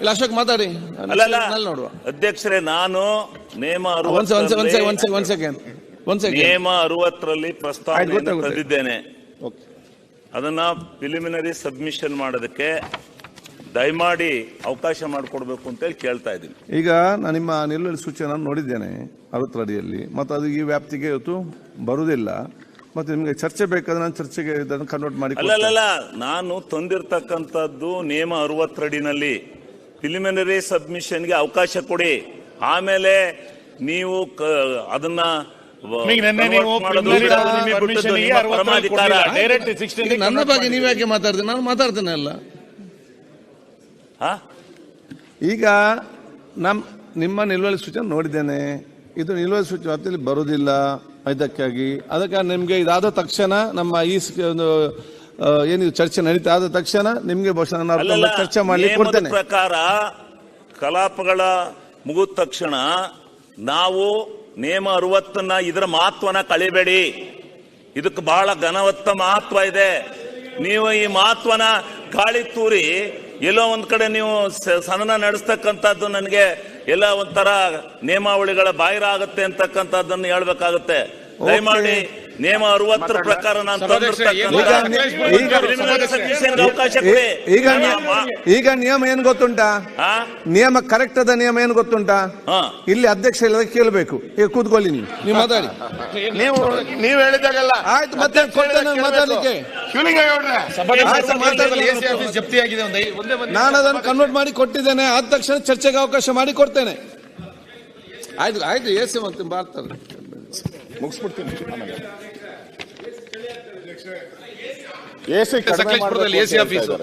ಇಲ್ಲ ಅಶೋಕ್ ಮಾತಾಡಿ. ನೋಡುವ. ಅಧ್ಯಕ್ಷರೇ ನಾನು ನೇಮ ನೇಮ ಅರವತ್ತರಲ್ಲಿ ಪ್ರಸ್ತಾವನೆ. ತಂದಿದ್ದೇನೆ ಓಕೆ. ಅದನ್ನ ಪ್ರಿಲಿಮಿನರಿ ಸಬ್ಮಿಷನ್ ಮಾಡೋದಕ್ಕೆ ದಯಮಾಡಿ ಅವಕಾಶ ಮಾಡಿಕೊಡ್ಬೇಕು ಅಂತೇಳಿ ಕೇಳ್ತಾ ಇದ್ದೀನಿ. ಈಗ ನಾನು ನಿಮ್ಮ ನಿಲುವಳಿ ಸೂಚನೆ ನೋಡಿದ್ದೇನೆ ಅರವತ್ತರ ಅಡಿಯಲ್ಲಿ ಮತ್ತು ಅದು ಈ ವ್ಯಾಪ್ತಿಗೆ ಇವತ್ತು ಬರುವುದಿಲ್ಲ. ಮತ್ತು ನಿಮಗೆ ಚರ್ಚೆ ಬೇಕಾದ್ರೆ ನಾನು ಚರ್ಚೆಗೆ ಇದನ್ನು ಕನ್ವರ್ಟ್ ಮಾಡಿ ಅಲ್ಲ ನಾನು ತಂದಿರ್ತಕ್ಕಂಥದ್ದು ನೇಮ ಅರವತ್ತರಡಿನಲ್ಲಿ. ಪ್ರಿಲಿಮಿನರಿ ಸಬ್ಮಿಷನ್ಗೆ ಅವಕಾಶ ಕೊಡಿ. ಆಮೇಲೆ ನೀವು ಅದನ್ನ ನಿಮಗೆ ನಿನ್ನೆ ನೀವು ಮಾಡೋದು preliminary ಬಿಡೋದು ನಿಮಗೆ permission ಬಿಟ್ಟದ್ದು ಗೆ ನಿಮ್ಮ ಅರವತ್ತರಲ್ಲಿ ಪರಮಾಧಿಕಾರ ಕೊಡ್ಲಿಲ್ಲ. 16 ಈಗ ನನ್ನ ಬಗ್ಗೆ ನೀವು ಯಾಕೆ ಮಾತಾಡ್ತೀನಿ ನಾನು ಮಾತಾಡ್ತೇನೆ ಅಲ್ಲ. ಹಾ? ಈಗ ನಮ್ ನಿಮ್ಮ ನಿಲುವಳಿ ಸೂಚನೆ ನೋಡಿದ್ದೇನೆ. ಇದು ನಿಲುವಳಿ ಸೂಚನೆ ವ್ಯಾಪ್ತಿಯಲ್ಲಿ ಬರೋದಿಲ್ಲ. ಇದಕ್ಕಾಗಿ. ಅದಕ್ಕೆ ನಿಮಗೆ ಇದಾದ ತಕ್ಷಣ ನಮ್ಮ ಈ ಒಂದು ಏನಿದು ಚರ್ಚೆ ನಡೀತಾ ಆದ ತಕ್ಷಣ ನಿಮಗೆ ಬಹುಶಃ ನಾನು ಚರ್ಚೆ ಮಾಡ್ಲಿಕ್ಕೆ ಕೊಡ್ತೇನೆ. ಪ್ರಕಾರ ಕಲಾಪಗಳ ಮುಗಿದ ತಕ್ಷಣ ನಾವು ನೇಮ ಅರುವತ್ತನ್ನ ಇದರ ಮಹತ್ವನ ಕಳಿಬೇಡಿ. ಇದಕ್ಕೆ ಬಹಳ ಘನವತ್ತ ಮಹತ್ವ ಇದೆ. ನೀವು ಈ ಮಹತ್ವನ ಗಾಳಿ ತೂರಿ ಎಲ್ಲೋ ಒಂದ್ ಕಡೆ ನೀವು ಸ- ಸದನ ನಡೆಸ್ತಕ್ಕಂಥದ್ದು ನನಗೆ ಎಲ್ಲ ಒಂಥರ ನೇಮಾವಳಿಗಳ ಬಾಹಿರ ಆಗುತ್ತೆ ಅಂತಕ್ಕಂಥದ್ದನ್ನು ಹೇಳ್ಬೇಕಾಗುತ್ತೆ. ದಯಮಾಡಿ ನೇಮ ಅರವತ್ತರ ಪ್ರಕಾರ ನಾನು ಈಗ ಈಗ ಅವಕಾಶ ನಿಯಮ ಏನ್ ಗೊತ್ತುಂಟಾ? ಆ? ನಿಯಮ ಕರೆಕ್ಟ್ ಅದ ನಿಯಮ ಏನ್ ಗೊತ್ತುಂಟಾ? ಇಲ್ಲಿ ಅಧ್ಯಕ್ಷ ಇಲ್ಲದ ಕೇಳಬೇಕು. ಈಗ ಕೂತ್ಕೊಳ್ಳಿ ನೀವು. ನೀವು ಮಾತಾಡಿ. ನೀವು ನೀವು ಹೇಳಿದಾಗಲ್ಲ ಆಯ್ತು ಮತ್ತೆ ಮಾತಾಡ್ಲಿಕ್ಕೆ. ನಾನು ಅದನ್ನು ಕನ್ವರ್ಟ್ ಮಾಡಿ ಕೊಟ್ಟಿದ್ದೇನೆ. ಆದ ತಕ್ಷಣ ಚರ್ಚೆಗೆ ಅವಕಾಶ ಮಾಡಿ ಕೊಡ್ತೇನೆ. ಆಯ್ತು ಆಯ್ತು ಎ ಸಿ ಮತ್ತೆ ಬರ್ತಾರೆ. ಮುಗಿಸ್ಬಿಡ್ತೀನಿ ಎಸಿ ಕಡಿಮೆ ಎಸಿ ಆಫೀಸು